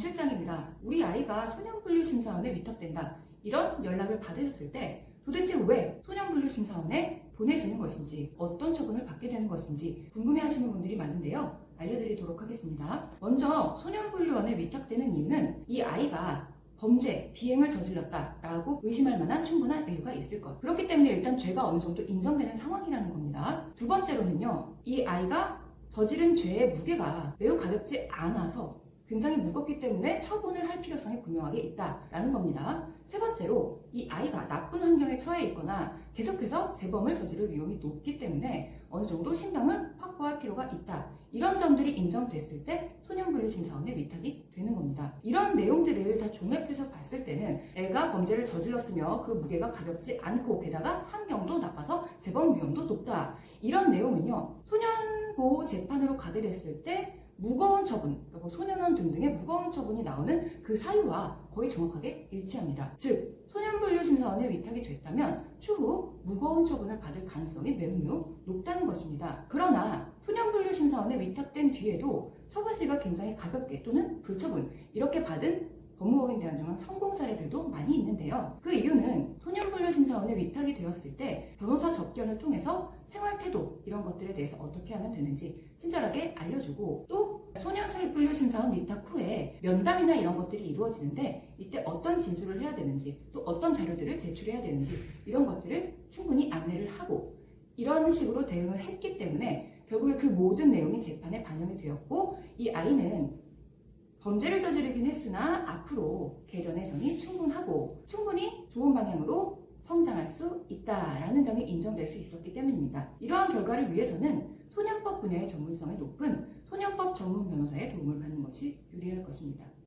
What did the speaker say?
실장입니다. 우리 아이가 소년분류 심사원에 위탁된다. 이런 연락을 받으셨을 때 도대체 왜 소년분류 심사원에 보내지는 것인지 어떤 처분을 받게 되는 것인지 궁금해하시는 분들이 많은데요. 알려드리도록 하겠습니다. 먼저 소년분류원에 위탁되는 이유는 이 아이가 범죄, 비행을 저질렀다라고 의심할 만한 충분한 이유가 있을 것. 그렇기 때문에 일단 죄가 어느 정도 인정되는 상황이라는 겁니다. 두 번째로는요, 이 아이가 저지른 죄의 무게가 매우 가볍지 않아서 굉장히 무겁기 때문에 처분을 할 필요성이 분명하게 있다라는 겁니다. 세 번째로 이 아이가 나쁜 환경에 처해 있거나 계속해서 재범을 저지를 위험이 높기 때문에 어느 정도 신병을 확보할 필요가 있다. 이런 점들이 인정됐을 때 소년분류심사원에 위탁이 되는 겁니다. 이런 내용들을 다 종합해서 봤을 때는 애가 범죄를 저질렀으며 그 무게가 가볍지 않고 게다가 환경도 나빠서 재범 위험도 높다. 이런 내용은요. 소년 보호 재판으로 가게 됐을 때 무거운 처분, 뭐 소년원 등등의 무거운 처분이 나오는 그 사유와 거의 정확하게 일치합니다. 즉, 소년분류심사원에 위탁이 됐다면 추후 무거운 처분을 받을 가능성이 매우 높다는 것입니다. 그러나 소년분류심사원에 위탁된 뒤에도 처분 수위가 굉장히 가볍게 또는 불처분 이렇게 받은 법무법인 대한 중앙 성공 사례들도 많이 있는데요. 그 이유는 소년분류심사원에 위탁이 되었을 때 변호사 접견을 통해서 생활 태도 이런 것들에 대해서 어떻게 하면 되는지 친절하게 알려주고 또 소년분류심사원 위탁 후에 면담이나 이런 것들이 이루어지는데 이때 어떤 진술을 해야 되는지 또 어떤 자료들을 제출해야 되는지 이런 것들을 충분히 안내를 하고 이런 식으로 대응을 했기 때문에 결국에 그 모든 내용이 재판에 반영이 되었고 이 아이는 범죄를 저지르긴 했으나 앞으로 개전의 정이 충분하고 충분히 좋은 방향으로 성장할 수 있다라는 점이 인정될 수 있었기 때문입니다. 이러한 결과를 위해서는 소년법 분야의 전문성이 높은 전문 변호사의 도움을 받는 것이 유리할 것입니다.